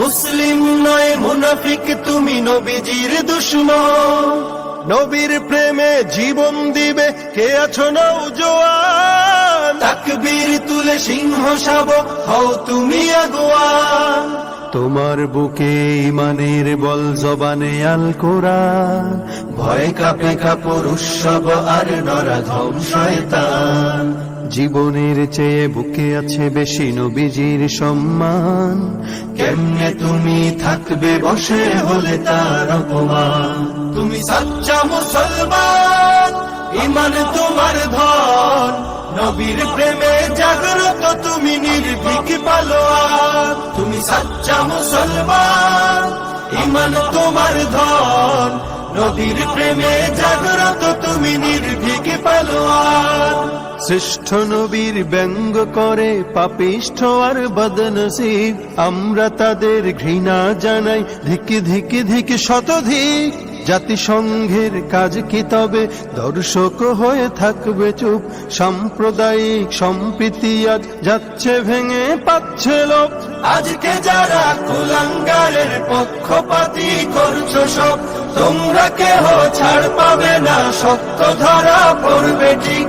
মুসলিম নয় মুনাফিক, তুমি নবীজির দুশ্মন। নবীর প্রেমে জীবন দিবে, কে আছো নৌজোয়ান তাকবীর তুলে সিংহ শাবক হও তুমি আগুয়ান। তোমার বুকে ইমানের বল জবানে আল কোরআন। ভয় কাপে কাপড় উৎসব আর নরা ধম জীবনের চেয়ে বুকে আছে বেশি নবীজির সম্মান। কেমনে তুমি থাকবে বসে হলে তার অপমান? তুমি সাচ্চা মুসলমান, ইমান তোমার ধন। নবীর প্রেমে জাগ্রত তুমি নির্ভীক পালোয়ান। তুমি সাচ্চা মুসলমান, ইমান তোমার ধন। নবীর প্রেমে জাগ্রত শ্রেষ্ঠ নবীর ব্যঙ্গ করে পাপিষ্ঠ আর বদনসিব। আমরা তাদের ঘৃণা জানাই, ধিকি ধিকি ধিকি শতধিক। জাতিসংঘের কাজ কি তবে? দর্শক হয়ে থাকবে চুপ। সাম্প্রদায়িক সম্প্রীতি আজ যাচ্ছে ভেঙে পাচ্ছে লোক আজকে যারা কুলাঙ্গারের পক্ষপাতি করছ সব, তোমরা কেহ ছাড় পাবে না সত্য ধরা পড়বে ঠিক।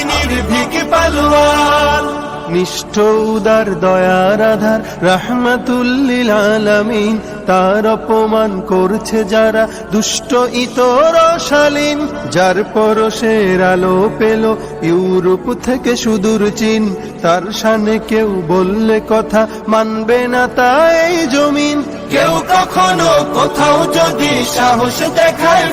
নিষ্ঠ উদার দয়ার আধার, রাহমাতুল্লিল আলামিন। তার অপমান করছে যারা দুষ্ট, ইতর শালীন। যার পরশের আলো পেল ইউরোপ থেকে সুদূর চীন। তার সানে কেউ বললে কথা মানবে না তাই জমিন। কেউ কখনো কোথাও যদি সাহস দেখায়